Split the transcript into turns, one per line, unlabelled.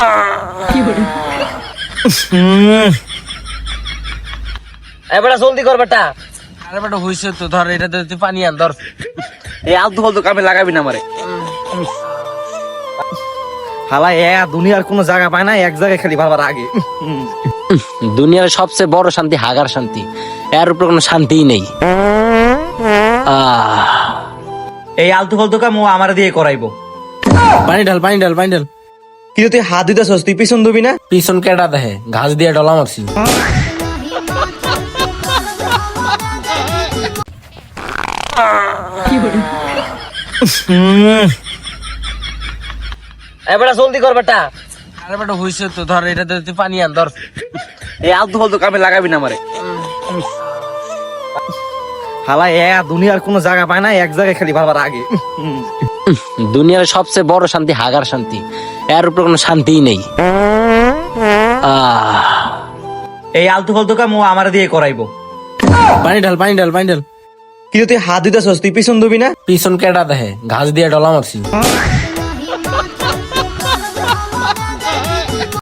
এবারে জলদি কর বেটা।
আরে বেটা হইছে তো ধর এটা তুই পানি আন ধর।
এই আলতু ফালতু কামে লাগাবি না আমারে।
হালা এ দুনিয়ার কোনো জায়গা পায় না এক জায়গায় খালি বারবার আগে।
দুনিয়ার সবচেয়ে বড় শান্তি হাগার শান্তি। এর উপর কোনো শান্তিই নেই।
এই আলতু ফালতু কাম ও আমার দিয়ে করাইবো।
পানি ঢাল পানি ঢাল পানি ঢাল।
কিন্তু তুই হাত দিতেছস তুই পিছন দিবি না?
পিছন কেটা দেহে ঘাস দিয়ে ডলা মারছি।
এবারে জলদি কর বেটা।
আরে বেটা হইছে তো ধর এটা তুই পানি আন ধর।
এই আলতু ফালতু কামে লাগাবি না আমারে।
হালা এ দুনিয়ার কোনো জায়গা পায় না এক জায়গায় খালি বারবার আগে।
দুনিয়ার সবচেয়ে বড় শান্তি হাগার শান্তি। এর উপর কোনো শান্তি নেই।
এই আলতু ফালতু কাম ও আমার দিয়ে করাইবো।
পানি ঢাল পানি ঢাল পানি ঢাল।
কিন্তু তুই হাত দিতে তুই পিছন দিবি না?
পিছন কেটা দেহে ঘাস দিয়ে ডলা মারছি।